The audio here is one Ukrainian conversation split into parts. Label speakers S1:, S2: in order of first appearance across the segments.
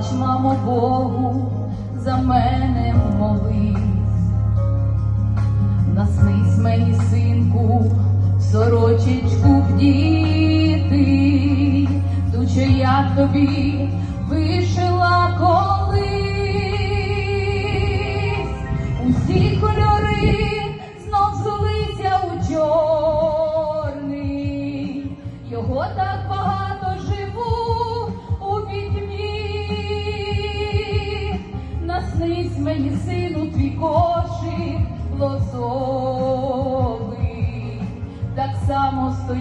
S1: плач, мамо, Богу, за мене молись. Наснись мені, синку, сорочечку вдіти, ту, що я тобі вишила колись.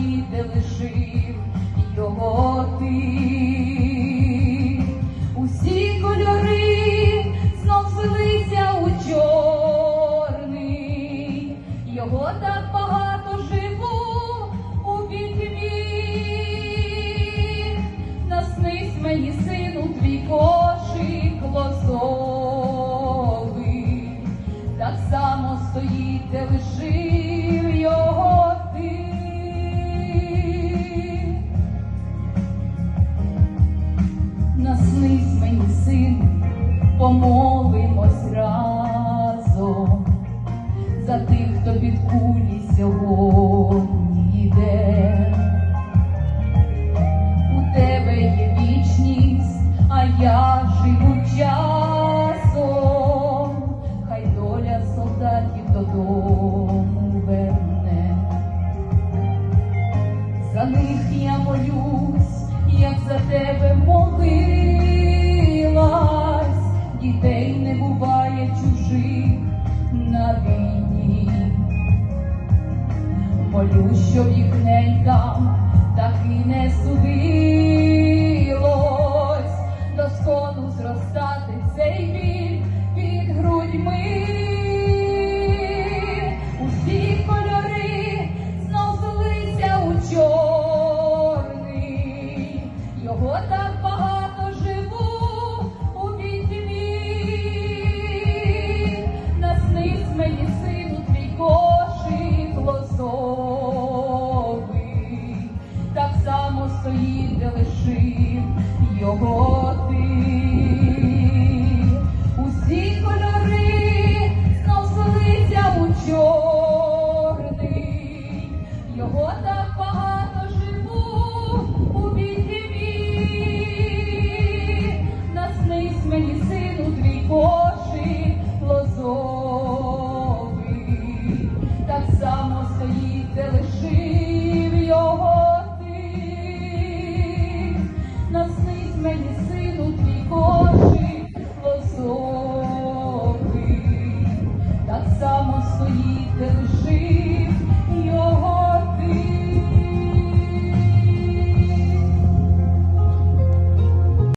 S1: Само де лишив його ти. Усі кольори знов злилися у чорний, його так багато живу у пітьмі. Наснись мені, сину, твій кошик лозовий, так само стоїть, де лишив хто кулі сьогодні йде. У тебе є вічність, а я живу часом, хай доля солдатів додому верне. За них я молюсь, як за тебе молилась, дітей не буває чужих на війні. Молюсь, щоб їх Que horror, né?